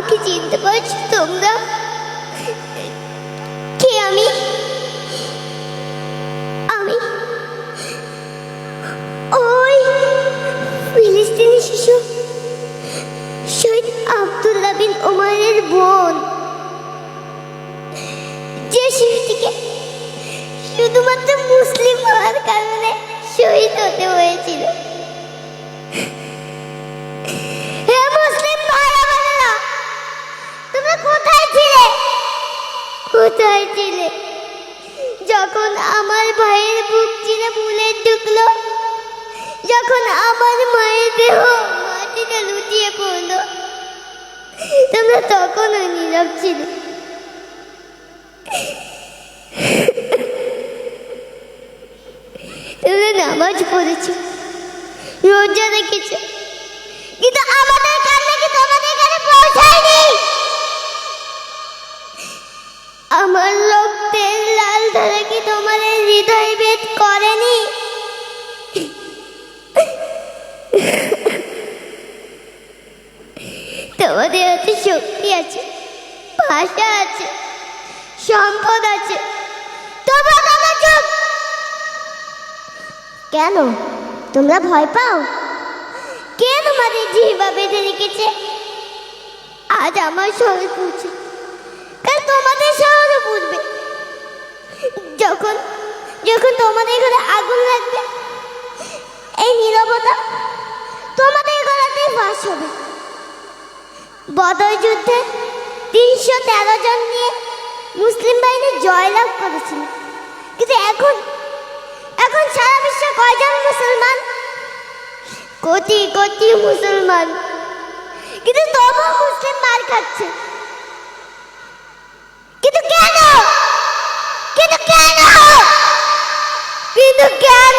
আমাকে চিনতে পারছ তোমরা? কে আমি? আমি? ওই ফিলিস্তিনি শিশু, শহীদ আব্দুল্লাহ বিন ওমরের বোন। যে শিশুটিকে শুধুমাত্র মুসলিম হওয়ার কারণে শহীদ হতে হয়েছিল হে মুসলিম ভাই বোনেরা তোমরা কোথায় ছিলে কোথায় ছিলে যখন আমার ভাইয়ের বুক চিরে ফুলের ঢুকলো যখন আমার মায়ের দেহ মাটিতে লুটিয়ে পড়ল, তোমরা তখনও নীরব ছিলে। নামাজ পড়েছো, রোজা রেখেছো, কিন্তু আমাদের আমার রক্তের লাল ধারা কি তোমাদের হৃদয় ভেদ করেনি? তোমাদের হাতে শক্তি আছে, ভাষা আছে, সম্পদ আছে। তোমরা তোমরা কেন? তোমরা ভয় পাও? কে তোমাদের জিহ্বা বেঁধে রেখেছে? আজ আমার শহরে পৌঁছে পড়বে যখন যখন তোমাদের ঘরে আগুন লাগবে, এই নীরবতা তোমাদের গলাতেই ফাঁস হবে। বদর যুদ্ধে তিনশো তেরো জন নিয়ে মুসলিম বাহিনী জয়লাভ করেছিল। কিন্তু এখন এখন সারা বিশ্বে কয়জন মুসলমান? কোটি কোটি মুসলমান। কিন্তু তবু মুসলিম মার খাচ্ছে কিন্তু কেন কিন্তু কেন কিন্তু কেন